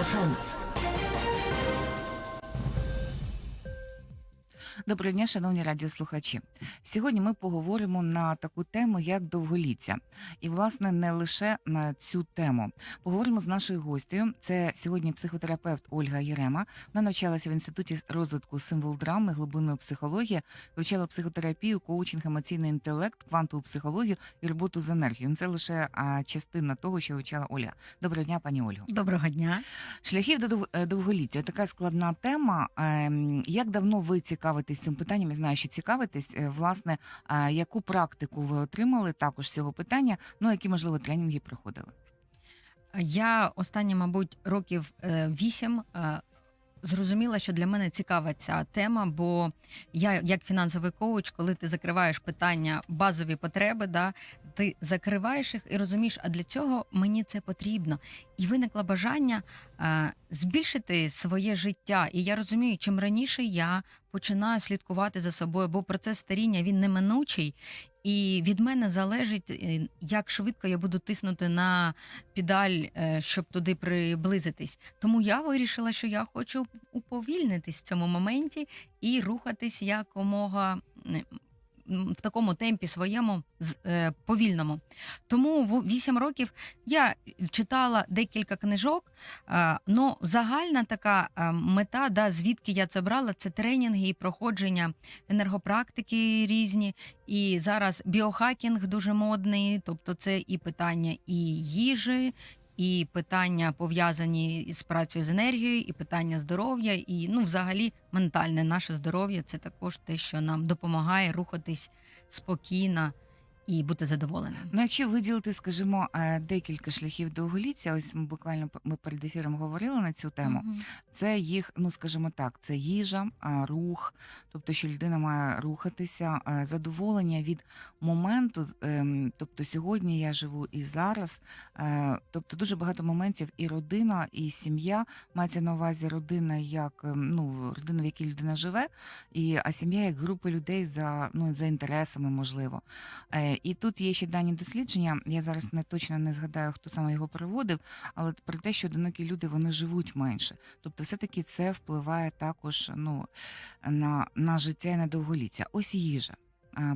5分 Доброго дня, шановні радіослухачі. Сьогодні ми поговоримо на таку тему, як довголіття. І, власне, не лише на цю тему. Поговоримо з нашою гостею. Це сьогодні психотерапевт Ольга Єрема. Вона навчалася в інституті розвитку символ драми, глибинної психології, вивчала психотерапію, коучинг, емоційний інтелект, квантову психологію і роботу з енергією. Ну, Це лише частина того, що вивчала Оля. Доброго дня, пані Ольго. Доброго дня. Шляхів до е, довголіття така складна тема. Ем, Як давно ви цікавитесь цим питанням? Я знаю, що цікавитесь. Е, Власне, яку практику ви отримали також з цього питання? Ну які можливо тренінги проходили? Я останні, мабуть, років е, вісім е, зрозуміла, що для мене цікава ця тема, бо я, як фінансовий коуч, коли ти закриваєш питання базові потреби, да, ти закриваєш їх і розумієш, а для цього мені це потрібно. І виникло бажання е, збільшити своє життя. І я розумію, чим раніше я починаю слідкувати за собою, бо процес старіння він неминучий. І від мене залежить, е, як швидко я буду тиснути на педаль, е, щоб туди приблизитись. Тому я вирішила, що я хочу уповільнитись в цьому моменті і рухатись якомога в такому темпі своєму е, повільному. Тому в 8 років я читала декілька книжок. е, Ну, загальна така е, мета, да, звідки я це брала, це тренінги і проходження енергопрактики різні. І зараз біохакінг дуже модний, тобто це і питання і їжі, і питання пов'язані із працею з енергією, і питання здоров'я, і ну, взагалі, ментальне наше здоров'я це також те, що нам допомагає рухатись спокійно і бути задоволеним. Ну, якщо виділити, скажімо, е, декілька шляхів довголіття, ось ми буквально ми перед ефіром говорили на цю тему. Мгм. Це їх, ну скажімо так, це їжа, рух, тобто, що людина має рухатися, задоволення від моменту. ем, Тобто, сьогодні я живу і зараз. е, Тобто, дуже багато моментів і родина, і сім'я мається на увазі родина як ем, ну родина, в якій людина живе, і а сім'я як група людей за ну за інтересами, можливо. І тут є ще дані дослідження. Я зараз не точно не згадаю, хто саме його проводив, але про те, що одинокі люди вони живуть менше. Тобто, все-таки це впливає також ну, на, на життя і на довголіття. Ось їжа.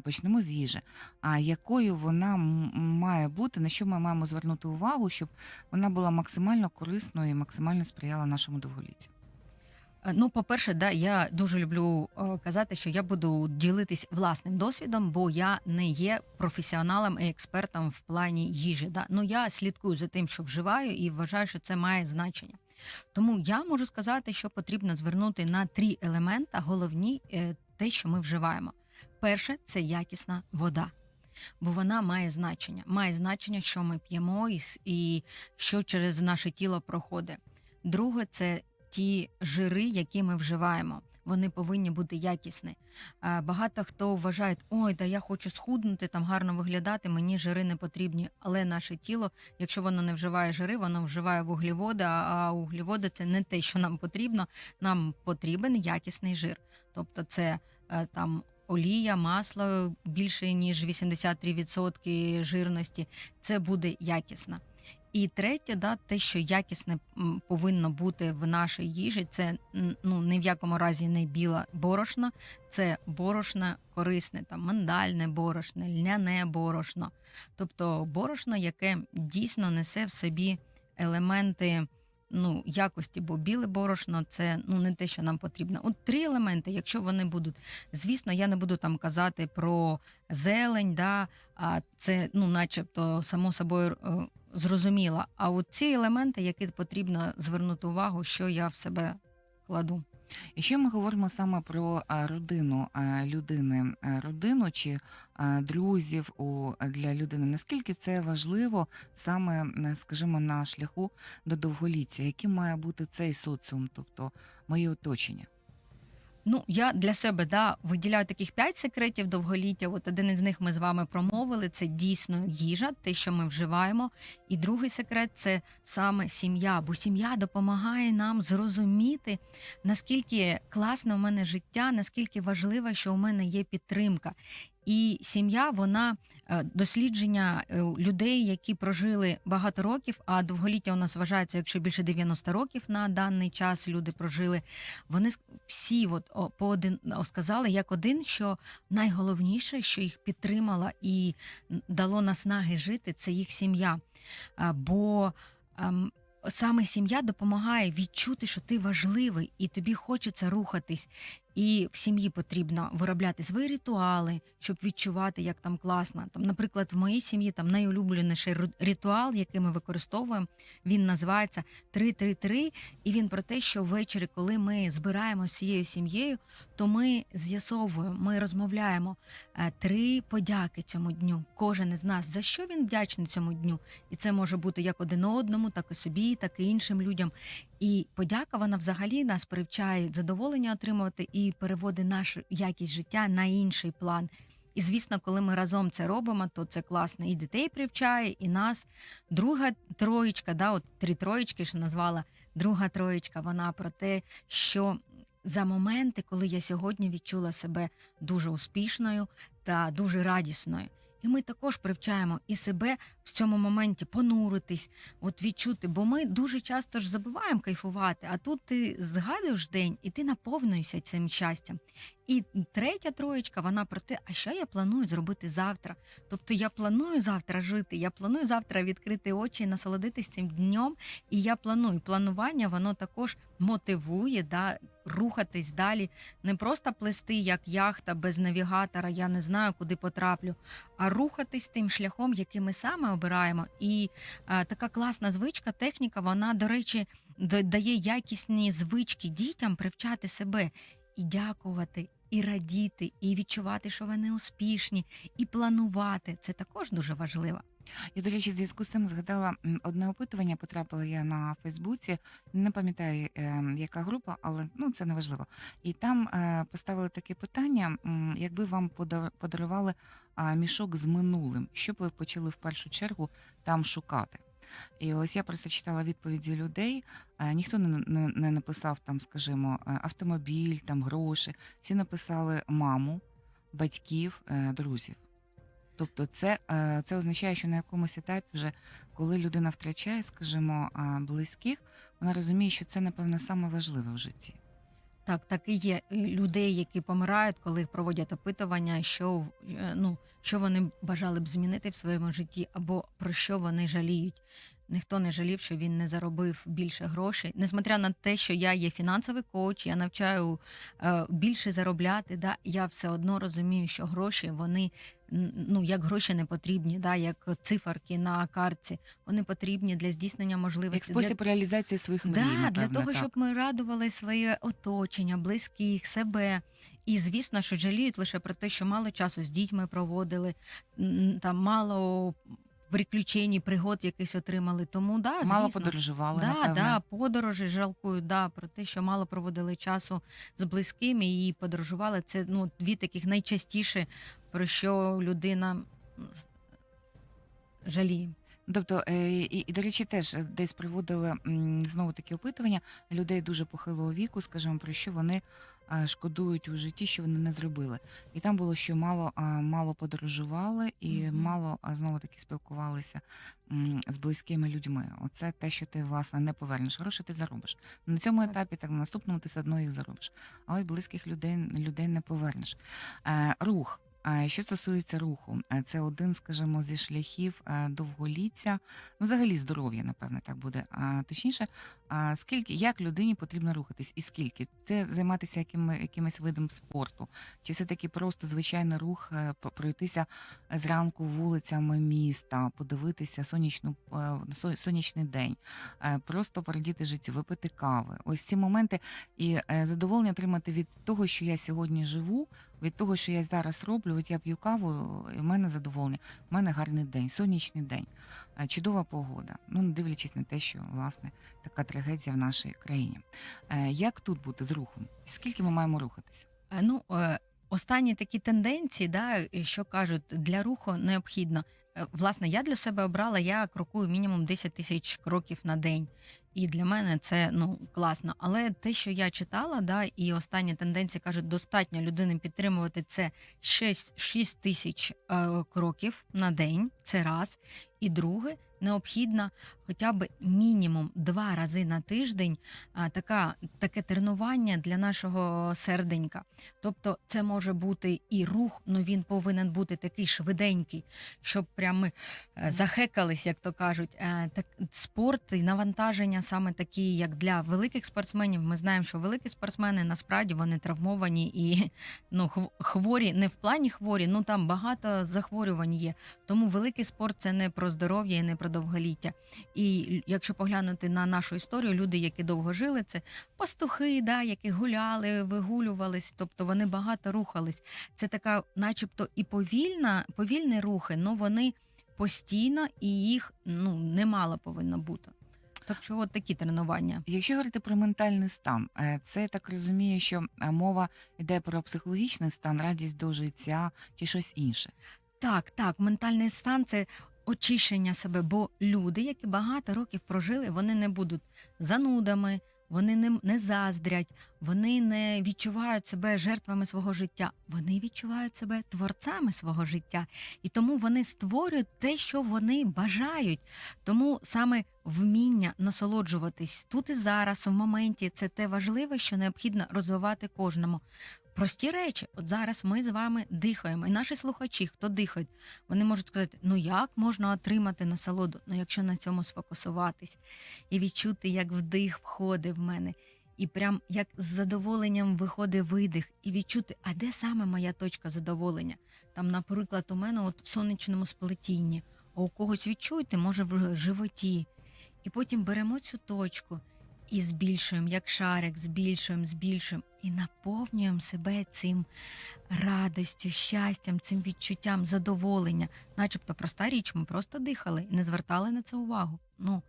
Почнемо з їжі. А якою вона має бути, на що ми маємо звернути увагу, щоб вона була максимально корисною і максимально сприяла нашому довголіттю? Е, Ну, по-перше, да, я дуже люблю е, казати, що я буду ділитись власним досвідом, бо я не є професіоналом і експертом в плані їжі. Да? Ну я слідкую за тим, що вживаю, і вважаю, що це має значення. Тому я можу сказати, що потрібно звернути на три елемента, головні е, те, що ми вживаємо. Перше це якісна вода. Бо вона має значення. Має значення, що ми п'ємо і, і що через наше тіло проходить. Друге, це ті жири, які ми вживаємо. Вони повинні бути якісні. Е, Багато хто вважає, ой, да я хочу схуднути, там гарно виглядати, мені жири не потрібні. Але наше тіло, якщо воно не вживає жири, воно вживає вуглеводи, а вуглеводи це не те, що нам потрібно. Нам потрібен якісний жир. Тобто, це е, там олія, масло більше ніж 83% жирності. Це буде якісно. І третє, да, те, що якісне повинно бути в нашій їжі, це ну ні в якому разі не біла борошно, це борошно корисне, там мандальне борошно, льняне борошно. Тобто борошно, яке дійсно несе в собі елементи ну, якості, бо біле борошно це ну не те, що нам потрібно. От три елементи, якщо вони будуть, звісно, я не буду там казати про зелень, да, а це ну, начебто само собою е, зрозуміло. А от ці елементи, які потрібно звернути увагу, що я в себе кладу. Якщо ми говоримо саме про родину людини, родину чи друзів для людини, наскільки це важливо саме, скажімо, на шляху до довголіття, яким має бути цей соціум, тобто моє оточення? Ну, я для себе да, виділяю таких п'ять секретів довголіття. От один із них ми з вами промовили: це дійсно їжа, те, що ми вживаємо. І другий секрет це саме сім'я, бо сім'я допомагає нам зрозуміти, наскільки класне у мене життя, наскільки важливо, що у мене є підтримка. І сім'я, вона е, дослідження е, людей, які прожили багато років, а довголіття у нас вважається, якщо більше 90 років на даний час люди прожили. Вони всі от, по один сказали як один, що найголовніше, що їх підтримала і дало наснаги жити, це їх сім'я. Бо ем, саме сім'я допомагає відчути, що ти важливий, і тобі хочеться рухатись. І в сім'ї потрібно виробляти свої ритуали, щоб відчувати, як там класно. Там, наприклад, в моїй сім'ї там найулюбленіший ритуал, який ми використовуємо, він називається 3-3-3, і він про те, що ввечері, коли ми збираємося з цією сім'єю, то ми з'ясовуємо, ми розмовляємо е, три подяки цьому дню. Кожен із нас за що він вдячний цьому дню, і це може бути як один одному, так і собі, так і іншим людям. І подяка вона взагалі нас привчає задоволення отримувати і переводить нашу якість життя на інший план. І звісно, коли ми разом це робимо, то це класно. І дітей привчає, і нас. Друга троєчка, да, от три троєчки, що назвала друга троєчка, вона про те, що за моменти, коли я сьогодні відчула себе дуже успішною та дуже радісною. І ми також привчаємо і себе в цьому моменті понуритись, от відчути, бо ми дуже часто ж забуваємо кайфувати, а тут ти згадуєш день і ти наповнюєшся цим щастям. І третя троєчка, вона про те, а що я планую зробити завтра. Тобто я планую завтра жити, я планую завтра відкрити очі, і насолодитись цим днем. І я планую. Планування воно також мотивує да, рухатись далі, не просто плести як яхта без навігатора, я не знаю, куди потраплю, а рухатись тим шляхом, який ми саме обираємо. І е, така класна звичка, техніка, вона, до речі, да- дає якісні звички дітям привчати себе і дякувати, і радіти, і відчувати, що вони успішні, і планувати. Це також дуже важливо. Я, до речі, в зв'язку з цим згадала одне опитування, потрапила я на Фейсбуці. Не пам'ятаю, е, яка група, але ну це не важливо. І там е, поставили таке питання: якби вам пода- подарували мішок з минулим, що б ви почали в першу чергу там шукати? І ось я просто читала відповіді людей. е, Ніхто не, написав там, скажімо, е, автомобіль, там гроші. Всі написали маму, батьків, е, друзів. Тобто, це, це означає, що на якомусь етапі, вже коли людина втрачає, скажімо, близьких, вона розуміє, що це, напевно, саме важливе в житті. Так, так і є людей, які помирають, коли їх проводять опитування, що е, ну що вони бажали б змінити в своєму житті, або про що вони жаліють. Ніхто не жалів, що він не заробив більше грошей, несмотря на те, що я є фінансовий коуч, я навчаю е, більше заробляти. Да, я все одно розумію, що гроші вони ну як гроші не потрібні, да, як циферки на картці. Вони потрібні для здійснення Як можливості спосіб реалізації своїх мрій, Да, напевно, для того, так. щоб ми радували своє оточення, близьких, себе. І звісно, що жаліють лише про те, що мало часу з дітьми проводили, там мало приключень, пригод якихось отримали. Тому да, мало подорожували, Да, да, подорожі жалкую, да, про те, що мало проводили часу з близькими і подорожували. Це ну, дві таких найчастіше про що людина жаліє. Тобто, е, і, і до речі, теж е, десь приводили знову такі опитування людей дуже похилого віку, скажімо, про що вони е, шкодують у житті, що вони не зробили. І там було, що мало, мало подорожували і Мгм. мало знову таки спілкувалися з близькими людьми. Оце те, що ти власне не повернеш. Гроші ти заробиш. На цьому етапі, так на наступному ти все одно їх заробиш. А ось близьких людей людей не повернеш. Рух. Е, Що стосується руху, е, це один, скажімо, зі шляхів е, довголіття, ну, взагалі здоров'я, напевне, так буде. А точніше, скільки як людині потрібно рухатись, і скільки це займатися якими, якимось видом спорту, чи все таки просто звичайний рух, пройтися зранку вулицями міста, подивитися сонячну сонячний день, просто порадіти життю, випити кави. Ось ці моменти і задоволення отримати від того, що я сьогодні живу, від того, що я зараз роблю. От я п'ю каву, і в мене задоволення. В мене гарний день, сонячний день, чудова погода. Ну, не дивлячись на те, що власне така трагедія в нашій країні. Е, Як тут бути з рухом? Скільки ми маємо рухатися? Е, Ну, е, останні такі тенденції, да, що кажуть, для руху необхідно. Власне, я для себе обрала, я крокую мінімум 10 тисяч кроків на день. І для мене це ну класно. Але те, що я читала, да, і останні тенденції кажуть, достатньо людини підтримувати це 6, 6 тисяч е, кроків на день. Це раз. І друге, необхідно хоча б мінімум два рази на тиждень а, така, таке тренування для нашого серденька. Тобто, це може бути і рух, ну він повинен бути такий швиденький, щоб прямо е, захекались, як то кажуть. Е, Так спорт і навантаження саме такі, як для великих спортсменів. Ми знаємо, що великі спортсмени насправді вони травмовані і ну хворі, не в плані хворі, ну там багато захворювань є. Тому великий спорт це не про здоров'я і не про довголіття. І якщо поглянути на нашу історію, люди, які довго жили, це пастухи, да, які гуляли, вигулювались, тобто вони багато рухались. Це така, начебто, і повільна, повільні рухи, але вони постійно і їх ну немало повинно бути. Так що от такі тренування. Якщо говорити про ментальний стан, е, це я так розумію, що е, мова йде про психологічний стан, радість до життя чи щось інше. Так, так, ментальний стан це очищення себе, бо люди, які багато років прожили, вони не будуть занудами, вони не, не заздрять, вони не відчувають себе жертвами свого життя, вони відчувають себе творцями свого життя. І тому вони створюють те, що вони бажають. Тому саме вміння насолоджуватись тут і зараз, в моменті, це те важливе, що необхідно розвивати кожному. Прості речі, от зараз ми з вами дихаємо, і наші слухачі, хто дихають, вони можуть сказати: ну як можна отримати насолоду? Ну якщо на цьому сфокусуватись і відчути, як вдих входить в мене, і прям як з задоволенням виходить видих, і відчути, а де саме моя точка задоволення? Там, наприклад, у мене от в сонячному сплетінні, а у когось відчуєте, може в животі. І потім беремо цю точку і збільшуємо, як шарик, збільшуємо, збільшуємо і наповнюємо себе цим радостю, щастям, цим відчуттям задоволення. Начебто проста річ, ми просто дихали не звертали на це увагу. Ну,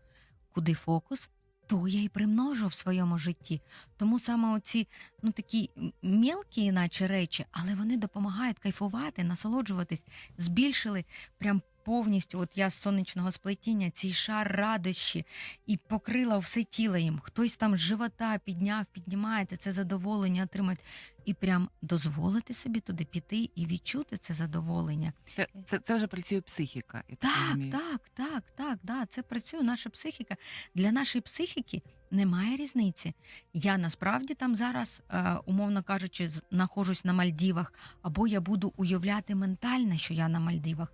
куди фокус? То я і примножу в своєму житті. Тому саме оці ну такі мілкі, наче речі, але вони допомагають кайфувати, насолоджуватись, збільшили прям повністю. От я з сонячного сплетіння, цей шар радощі і покрила все тіло їм. Хтось там з живота підняв, піднімається це задоволення, отримати. І прям дозволити собі туди піти і відчути це задоволення. Це, це, це вже працює психіка. Я так, Так, так, так, так, да, це працює наша психіка. Для нашої психіки немає різниці. Я насправді там зараз, е, умовно кажучи, знаходжусь на Мальдівах, або я буду уявляти ментально, що я на Мальдівах,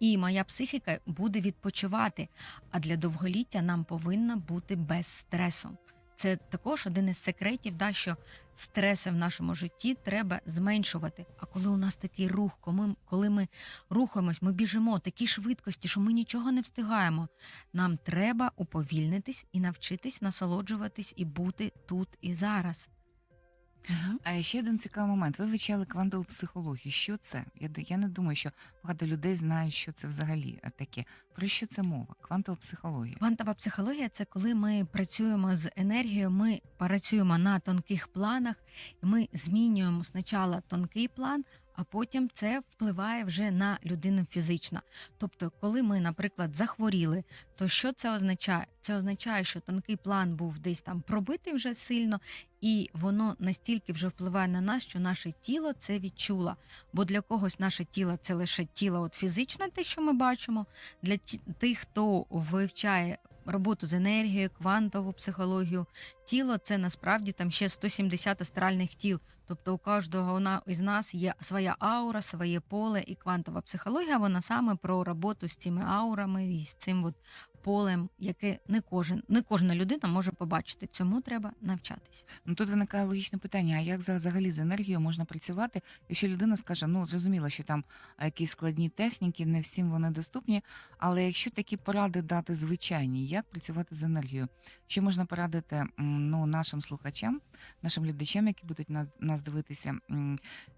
і моя психіка буде відпочивати. А для довголіття нам повинна бути без стресу. Це також один із секретів, да, що стреси в нашому житті треба зменшувати. А коли у нас такий рух, коли ми, рухаємось, ми біжимо такі швидкості, що ми нічого не встигаємо. Нам треба уповільнитись і навчитись насолоджуватись і бути тут і зараз. Мгм. А ще один цікавий момент. Ви вивчали квантову психологію. Що це? Я, д- я не думаю, що багато людей знають, що це взагалі е, таке. Про що це мова? Квантова психологія. Квантова психологія це коли ми працюємо з енергією, ми працюємо на тонких планах, і ми змінюємо спочатку тонкий план, а потім це впливає вже на людину фізично. Тобто, коли ми, наприклад, захворіли, то що це означає? Це означає, що тонкий план був десь там пробитий вже сильно, і воно настільки вже впливає на нас, що наше тіло це відчуло. Бо для когось наше тіло це лише тіло, от фізичне, те, що ми бачимо. Для тих, хто вивчає роботу з енергією, квантову психологію, тіло це насправді там ще 170 астральних тіл. Тобто у кожного із нас є своя аура, своє поле, і квантова психологія вона саме про роботу з цими аурами і з цим от полем, яке не кожен, не кожна людина може побачити. Цьому треба навчатись. Ну тут виникає логічне питання: а як за- взагалі з енергією можна працювати, якщо людина скаже, ну зрозуміло, що там якісь складні техніки, не всім вони доступні. Але якщо такі поради дати звичайні, як працювати з енергією, що можна порадити ну, нашим слухачам, нашим глядачам, які будуть на нас дивитися,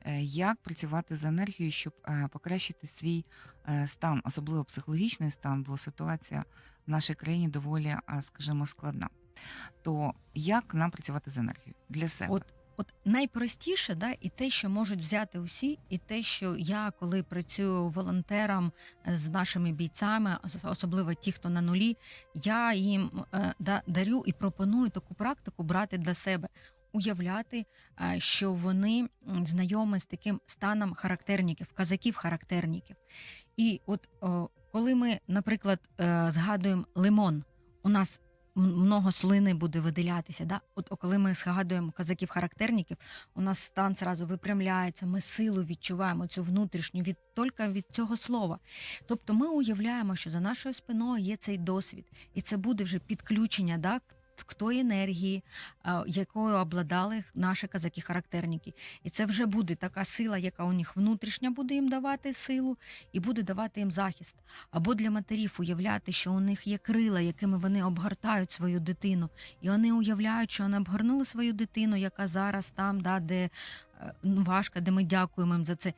е, як працювати з енергією, щоб е, покращити свій е, стан, особливо психологічний стан, бо ситуація в нашій країні доволі, скажімо, складна. То як нам працювати з енергією для себе? От От найпростіше, да, і те, що можуть взяти усі, і те, що я, коли працюю волонтером з нашими бійцями, особливо ті, хто на нулі, я їм е, да, дарю і пропоную таку практику брати для себе. Уявляти, е, що вони знайомі з таким станом характерників, казаків-характерників. І от коли ми, наприклад, е, згадуємо лимон, у нас много слини буде виділятися. Да? От коли ми згадуємо казаків-характерників, у нас стан зразу випрямляється, ми силу відчуваємо цю внутрішню від тільки від цього слова. Тобто ми уявляємо, що за нашою спиною є цей досвід, і це буде вже підключення да, к тої енергії, якою обладали наші казаки-характерники. І це вже буде така сила, яка у них внутрішня буде їм давати силу і буде давати їм захист. Або для матерів уявляти, що у них є крила, якими вони обгортають свою дитину, і вони уявляють, що вони обгорнули свою дитину, яка зараз там, да, де е, ну, важко, де ми дякуємо їм за це.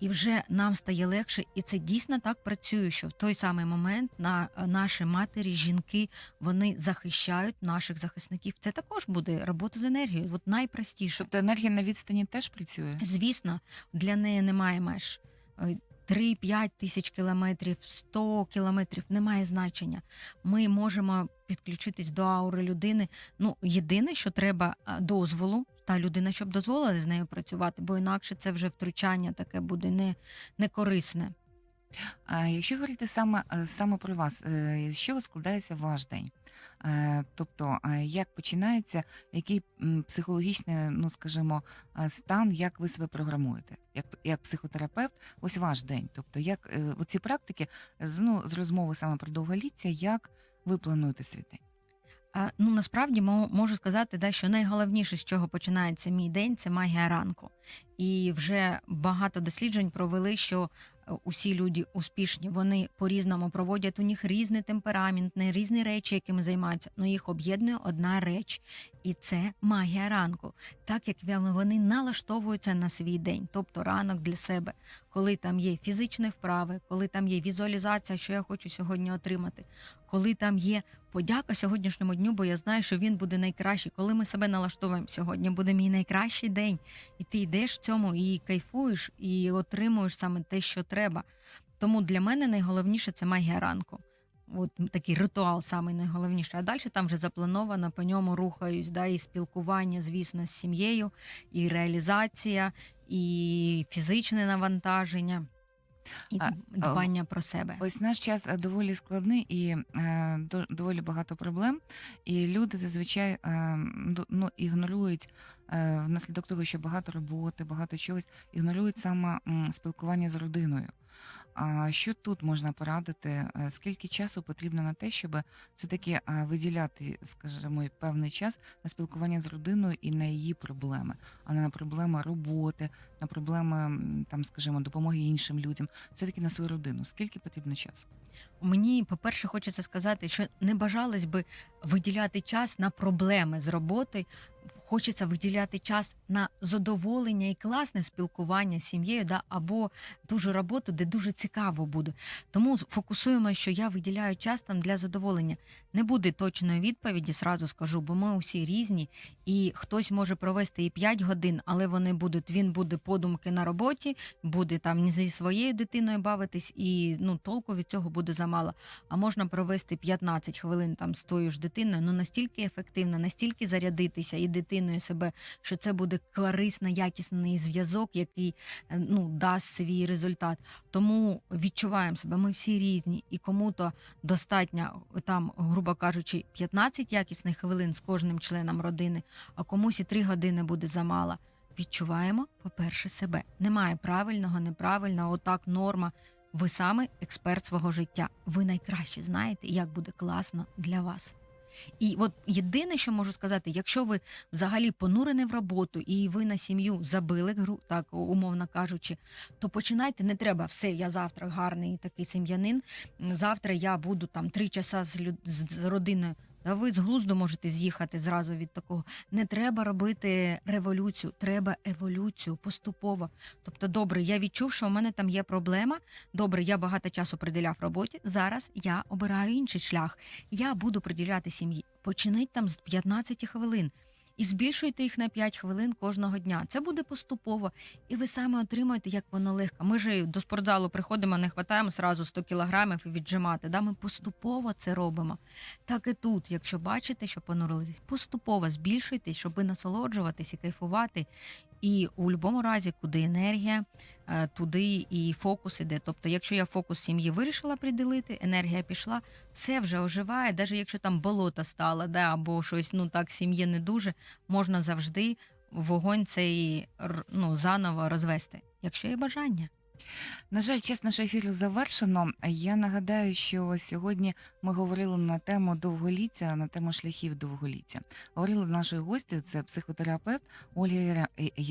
І вже нам стає легше, і це дійсно так працює, що в той самий момент на наші матері, жінки, вони захищають наших захисників. Це також буде робота з енергією. От найпростіше. Тобто енергія на відстані теж працює? Звісно, для неї немає меж. Е, 3-5 тисяч кілометрів, 100 кілометрів немає значення. Ми можемо підключитись до аури людини. Ну, єдине, що треба дозволу, та людина, щоб дозволила з нею працювати, бо інакше це вже втручання таке буде не, не корисне. А якщо говорити саме, е, саме про вас, е, з чого складається ваш день? Е, Тобто, е, як починається, який психологічний, ну скажімо, е, стан, як ви себе програмуєте? Як, як психотерапевт, ось ваш день. Тобто, як е, оці практики ну, з розмови саме про довголіття, як ви плануєте свій день? Ну насправді можу сказати, да, що найголовніше, з чого починається мій день, це магія ранку. І вже багато досліджень провели, що е, усі люди успішні, вони по-різному проводять у них різний темперамент, різні речі, якими займаються, але їх об'єднує одна реч, і це магія ранку. Так як вони налаштовуються на свій день, тобто ранок для себе, коли там є фізичні вправи, коли там є візуалізація, що я хочу сьогодні отримати, коли там є подяка сьогоднішньому дню, бо я знаю, що він буде найкращий. Коли ми себе налаштовуємо сьогодні, буде мій найкращий день, і ти йдеш в цьому і кайфуєш, і отримуєш саме те, що треба. Тому для мене найголовніше це магія ранку. От такий ритуал самий найголовніший. А далі там вже заплановано, по ньому рухаюсь, да, і спілкування, звісно, з сім'єю, і реалізація, і фізичне навантаження, і А, дбання про себе. Ось наш час е, доволі складний і е, до- доволі багато проблем. І люди зазвичай е, ну, ігнорують е, внаслідок того, що багато роботи, багато чогось, ігнорують саме м, спілкування з родиною. Що тут можна порадити? Е, Скільки часу потрібно на те, щоб все-таки е, виділяти, скажімо, певний час на спілкування з родиною і на її проблеми, а не на проблеми роботи, на проблеми там, скажімо, допомоги іншим людям, все-таки на свою родину. Скільки потрібно часу? Мені, по-перше, хочеться сказати, що не бажалось би виділяти час на проблеми з роботи. Хочеться виділяти час на задоволення і класне спілкування з сім'єю, да, або дуже роботу, де дуже цікаво буде. Тому фокусуємо, що я виділяю час там для задоволення. Не буде точної відповіді, зразу скажу, бо ми усі різні, і хтось може провести і 5 годин, але вони будуть, він буде подумки на роботі, буде там зі своєю дитиною бавитись, і ну толку від цього буде замало. А можна провести 15 хвилин там з тою ж дитиною, ну настільки ефективно, настільки зарядитися і дитиною себе, що це буде корисний, якісний зв'язок, який е, ну дасть свій результат. Тому відчуваємо себе. Ми всі різні, і кому-то достатньо там, грубо кажучи, 15 якісних хвилин з кожним членом родини, а комусь і 3 години буде замало. Відчуваємо, по-перше, себе. Немає правильного, неправильного, отак норма. Ви саме експерт свого життя. Ви найкраще знаєте, як буде класно для вас. І от єдине, що можу сказати, якщо ви взагалі понурені в роботу і ви на сім'ю забили гру, так умовно кажучи, то починайте. Не треба все. Я завтра гарний такий сім'янин. Завтра я буду там три часа з, люд... з родиною. Та ви з глузду можете з'їхати зразу від такого. Не треба робити революцію, треба еволюцію поступово. Тобто, добре, я відчув, що у мене там є проблема. Добре, я багато часу приділяв роботі. Зараз я обираю інший шлях. Я буду приділяти сім'ї. Починіть там з 15 хвилин. І збільшуйте їх на 5 хвилин кожного дня. Це буде поступово, і ви саме отримаєте, як воно легко. Ми ж до спортзалу приходимо, не хватаємо зразу 100 кілограмів і віджимати. Да? Ми поступово це робимо. Так і тут, якщо бачите, що понурились, поступово збільшуйте, щоб насолоджуватись і кайфувати. І у будь-якому разі, куди енергія, е, туди і фокус іде. Тобто, якщо я фокус сім'ї вирішила приділити, енергія пішла, все вже оживає, навіть якщо там болото стало, да, або щось ну так сім'ї не дуже, можна завжди вогонь цей ну, заново розвести, якщо є бажання. На жаль, час нашого ефіру завершено. Я нагадаю, що сьогодні ми говорили на тему довголіття, на тему шляхів довголіття. Говорили з нашою гостю, це психотерапевт Ольга Єре-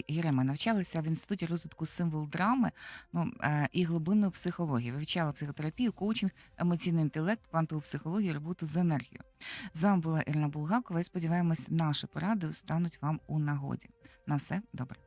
Єрема. Навчалася в інституті розвитку символ драми ну, е, і глибинної психології. Вивчала психотерапію, коучинг, емоційний інтелект, квантову психологію, роботу з енергією. З вами була Ірина Булгакова і сподіваємось, наші поради стануть вам у нагоді. На все добре.